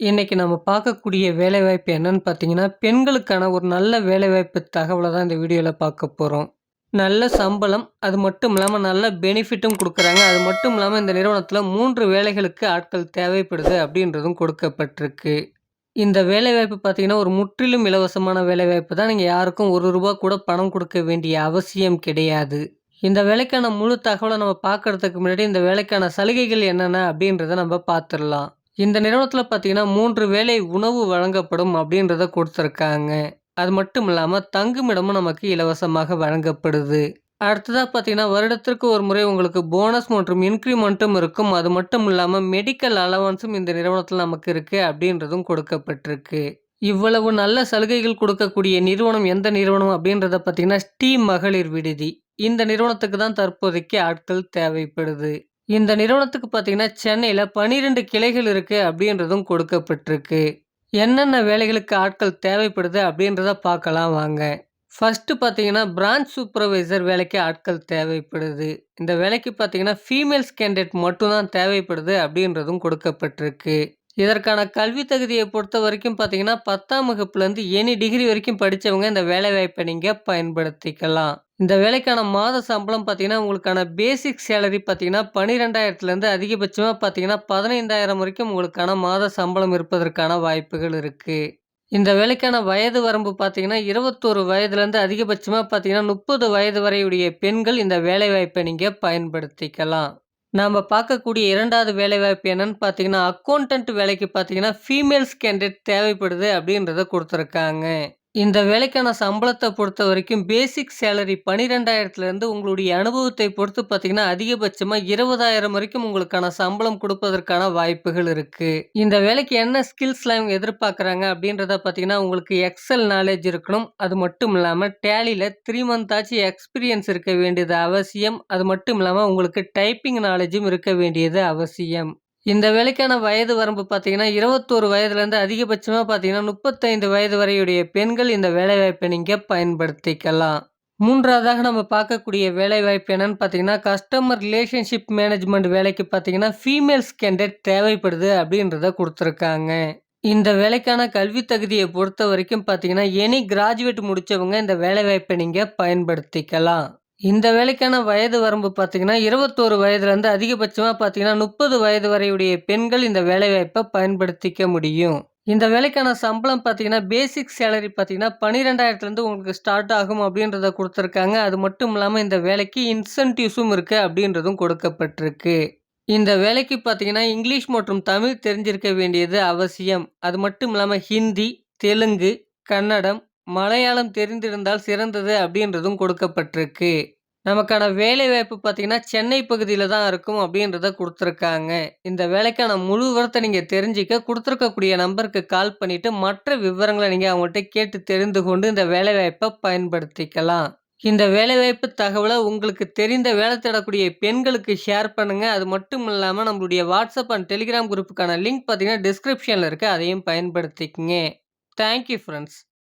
இன்றைக்கி நம்ம பார்க்கக்கூடிய வேலைவாய்ப்பு என்னன்னு பார்த்தீங்கன்னா, பெண்களுக்கான ஒரு நல்ல வேலைவாய்ப்பு தகவலை தான் இந்த வீடியோவில் பார்க்க போகிறோம் நல்ல சம்பளம், அது மட்டும் இல்லாமல் நல்ல பெனிஃபிட்டும் கொடுக்குறாங்க அது மட்டும் இல்லாமல் இந்த நிறுவனத்தில் மூன்று வேலைகளுக்கு ஆட்கள் தேவைப்படுது அப்படின்றதும் கொடுக்கப்பட்டிருக்கு. இந்த வேலைவாய்ப்பு பார்த்தீங்கன்னா, ஒரு முற்றிலும் இலவசமான வேலைவாய்ப்பு தான். நீங்கள் யாருக்கும் ஒரு ரூபா கூட பணம் கொடுக்க வேண்டிய அவசியம் கிடையாது. இந்த வேலைக்கான முழு தகவலை நம்ம பார்க்கறதுக்கு முன்னாடி, இந்த வேலைக்கான சலுகைகள் என்னென்ன அப்படின்றத நம்ம பார்த்துடலாம் இந்த நிறுவனத்தில் பார்த்தீங்கன்னா, மூன்று வேளை உணவு வழங்கப்படும் அப்படின்றத கொடுத்துருக்காங்க அது மட்டும் இல்லாமல் தங்குமிடமும் நமக்கு இலவசமாக வழங்கப்படுது. அடுத்ததாக பார்த்தீங்கன்னா, வருடத்திற்கு ஒரு முறை உங்களுக்கு போனஸ் மற்றும் இன்க்ரிமெண்ட்டும் இருக்கும். அது மட்டும் இல்லாமல் மெடிக்கல் அலவன்ஸும் இந்த நிறுவனத்தில் நமக்கு இருக்குது அப்படின்றதும் கொடுக்கப்பட்டிருக்கு. இவ்வளவு நல்ல சலுகைகள் கொடுக்கக்கூடிய நிறுவனம் எந்த நிறுவனம் அப்படின்றத பார்த்தீங்கன்னா, ஸ்டீ மகளிர் விடுதி. இந்த நிறுவனத்துக்கு தான் தற்போதைக்கு ஆட்கள் தேவைப்படுது. இந்த நிறுவனத்துக்கு பார்த்தீங்கன்னா, சென்னையில் பன்னிரெண்டு கிளைகள் இருக்குது அப்படின்றதும் கொடுக்கப்பட்டிருக்கு. என்னென்ன வேலைகளுக்கு ஆட்கள் தேவைப்படுது அப்படின்றத பார்க்கலாம் வாங்க. ஃபர்ஸ்ட்டு பார்த்தீங்கன்னா, பிரான்ச் சூப்பர்வைசர் வேலைக்கு ஆட்கள் தேவைப்படுது. இந்த வேலைக்கு பார்த்தீங்கன்னா, ஃபீமேல்ஸ் கேண்டிடேட் மட்டும் தான் தேவைப்படுது அப்படின்றதும் கொடுக்கப்பட்டிருக்கு. இதற்கான கல்வி தகுதியை பொறுத்த வரைக்கும் பார்த்தீங்கன்னா, 10ஆம் வகுப்புலேருந்து எனி டிகிரி வரைக்கும் படித்தவங்க இந்த வேலைவாய்ப்பை நீங்கள் பயன்படுத்திக்கலாம். இந்த வேலைக்கான மாத சம்பளம் பார்த்தீங்கன்னா, உங்களுக்கான பேசிக் சேலரி பார்த்தீங்கன்னா, பன்னிரெண்டாயிரத்துலேருந்து அதிகபட்சமாக பார்த்தீங்கன்னா, 15,000 வரைக்கும் உங்களுக்கான மாத சம்பளம் இருப்பதற்கான வாய்ப்புகள் இருக்குது இந்த வேலைக்கான வயது வரம்பு பார்த்தீங்கன்னா, 21 வயதுலேருந்து அதிகபட்சமாக பார்த்தீங்கன்னா, 30 வயது வரையுடைய பெண்கள் இந்த வேலைவாய்ப்பை நீங்கள் பயன்படுத்திக்கலாம். நாம் பார்க்கக்கூடிய இரண்டாவது வேலைவாய்ப்பு என்னன்னு பார்த்தீங்கன்னா, அக்கவுண்டன்ட் வேலைக்கு பார்த்தீங்கன்னா, ஃபீமேல்ஸ் கேண்டிடேட் தேவைப்படுது அப்படின்றத கொடுத்துருக்காங்க. இந்த வேலைக்கான சம்பளத்தை பொறுத்த வரைக்கும் பேசிக் சேலரி 12,000லேருந்து உங்களுடைய அனுபவத்தை பொறுத்து பார்த்தீங்கன்னா, அதிகபட்சமாக இருபதாயிரம் வரைக்கும் உங்களுக்கான சம்பளம் கொடுப்பதற்கான வாய்ப்புகள் இருக்குது இந்த வேலைக்கு என்ன ஸ்கில்ஸ்லாம் இவங்க எதிர்பார்க்குறாங்க அப்படின்றத பார்த்தீங்கன்னா, உங்களுக்கு எக்ஸல் நாலேஜ் இருக்கணும். அது மட்டும் இல்லாமல் டேலியில் த்ரீ மந்த் ஆச்சு எக்ஸ்பீரியன்ஸ் இருக்க வேண்டியது அவசியம். அது மட்டும் இல்லாமல் உங்களுக்கு டைப்பிங் நாலேஜும் இருக்க வேண்டியது அவசியம். இந்த வேலைக்கான வயது வரம்பு பார்த்தீங்கன்னா, 21 வயதுலேருந்து அதிகபட்சமாக பார்த்தீங்கன்னா, 35 வயது வரையுடைய பெண்கள் இந்த வேலைவாய்ப்பை நீங்கள் பயன்படுத்திக்கலாம். மூன்றாவதாக நம்ம பார்க்கக்கூடிய வேலைவாய்ப்பு என்னன்னு பார்த்தீங்கன்னா, கஸ்டமர் ரிலேஷன்ஷிப் மேனேஜ்மெண்ட் வேலைக்கு பார்த்தீங்கன்னா, ஃபீமேல்ஸ் கேண்டிடேட் தேவைப்படுது அப்படின்றத கொடுத்துருக்காங்க இந்த வேலைக்கான கல்வி தகுதியை பொறுத்த வரைக்கும் பார்த்தீங்கன்னா, எனி கிராஜுவேட் முடித்தவங்க இந்த வேலைவாய்ப்பை நீங்கள் பயன்படுத்திக்கலாம். இந்த வேலைக்கான வயது வரம்பு பார்த்தீங்கன்னா, 21 வயதுலேருந்து அதிகபட்சமாக பார்த்தீங்கன்னா, 30 வயது வரையுடைய பெண்கள் இந்த வேலைவாய்ப்பை பயன்படுத்திக்க முடியும். இந்த வேலைக்கான சம்பளம் பார்த்தீங்கன்னா, பேசிக் சேலரி பார்த்தீங்கன்னா, 12,000லேருந்து உங்களுக்கு ஸ்டார்ட் ஆகும் அப்படின்றத கொடுத்துருக்காங்க அது மட்டும் இல்லாமல் இந்த வேலைக்கு இன்சென்டிவ்ஸும் இருக்குது அப்படின்றதும் கொடுக்கப்பட்டிருக்கு. இந்த வேலைக்கு பார்த்தீங்கன்னா, இங்கிலீஷ் மற்றும் தமிழ் தெரிஞ்சிருக்க வேண்டியது அவசியம். அது மட்டும் இல்லாமல் ஹிந்தி, தெலுங்கு, கன்னடம், மலையாளம் தெரிந்திருந்தால் சிறந்தது அப்படின்றதும் கொடுக்கப்பட்டிருக்கு. நமக்கான வேலைவாய்ப்பு பார்த்தீங்கன்னா, சென்னை பகுதியில் தான் இருக்கும் அப்படின்றத கொடுத்துருக்காங்க இந்த வேலைக்கான முழு விவரத்தை நீங்கள் தெரிஞ்சுக்க கொடுத்துருக்கக்கூடிய நம்பருக்கு கால் பண்ணிவிட்டு மற்ற விவரங்களை நீங்கள் அவங்கள்ட்ட கேட்டு தெரிந்து கொண்டு இந்த வேலைவாய்ப்ப பயன்படுத்திக்கலாம். இந்த வேலைவாய்ப்பு தகவலை உங்களுக்கு தெரிந்த வேலை தேடக்கூடிய பெண்களுக்கு ஷேர் பண்ணுங்கள் அது மட்டும் இல்லாமல் நம்மளுடைய வாட்ஸ்அப் அண்ட் டெலிகிராம் குரூப்புக்கான லிங்க் பார்த்தீங்கன்னா, டிஸ்கிரிப்ஷனில் இருக்குது அதையும் பயன்படுத்திக்கங்க. Thank you